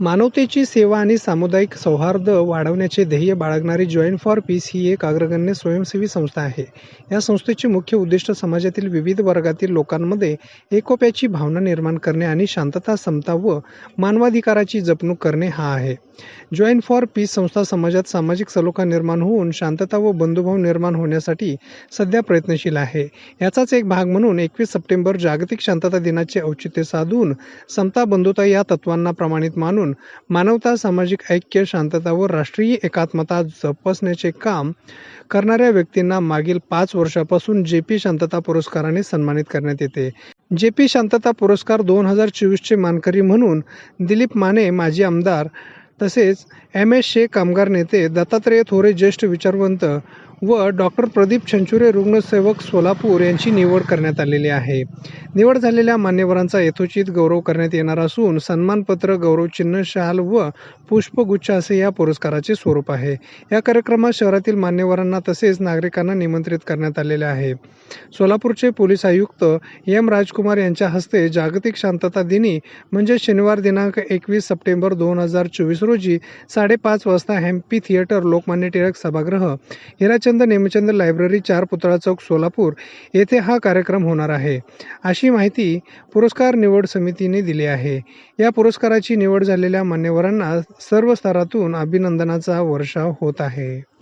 मानवतेची सेवा आणि सामुदायिक सौहार्द वाढवण्याचे ध्येय बाळगणारी जॉईन फॉर पीस ही एक अग्रगण्य स्वयंसेवी संस्था आहे. या संस्थेचे मुख्य उद्दिष्ट समाजातील विविध वर्गातील लोकांमध्ये एकोप्याची भावना निर्माण करणे आणि शांतता समता व मानवाधिकाराची जपणूक करणे हा आहे. जॉईन फॉर पीस संस्था समाजात सामाजिक सलोखा निर्माण होऊन शांतता व बंधुभाव निर्माण होण्यासाठी सध्या प्रयत्नशील आहे. याचाच एक भाग म्हणून एकवीस सप्टेंबर जागतिक शांतता दिनाचे औचित्य साधून समता बंधुता या तत्वांना प्रमाणित मानून मानवता सामाजिक ऐक्य शांतता व राष्ट्रीय एकात्मता जपसण्याचे काम करणाऱ्या व्यक्तींना मागील पाच वर्षापासून जे पी शांतता पुरस्काराने सन्मानित करण्यात येते. जे पी शांतता पुरस्कार दोन हजार चोवीसचे मानकरी म्हणून दिलीप माने माजी आमदार तसेच एम एस शे कामगार नेते दत्तात्रेय थोरे ज्येष्ठ विचारवंत व डॉक्टर प्रदीप छंचुरे रुग्णसेवक सोलापूर यांची निवड करण्यात आलेली आहे. निवड झालेल्या मान्यवरांचा यथोचित गौरव करण्यात येणार असून सन्मानपत्र गौरवचिन्ह शाल व पुष्पगुच्छ असे या पुरस्काराचे स्वरूप आहे. या कार्यक्रमात शहरातील मान्यवरांना तसेच नागरिकांना निमंत्रित करण्यात आलेले आहे. सोलापूरचे पोलीस आयुक्त एम राजकुमार यांच्या हस्ते जागतिक शांतता दिनी म्हणजे शनिवार दिनांक एकवीस सप्टेंबर दोन हजार चोवीस रोजी साडेपाच वाजता हॅम्पी थिएटर लोकमान्य टिळक सभागृह हिराचंद नेमचंद लायब्ररी चार पुतळा चौक सोलापूर येथे हा कार्यक्रम होणार आहे. अशी माहिती पुरस्कार निवड समितीने दिली आहे. या पुरस्काराची निवड झालेल्या मान्यवरांना सर्व स्तरातून अभिनंदनाचा वर्षाव होत आहे.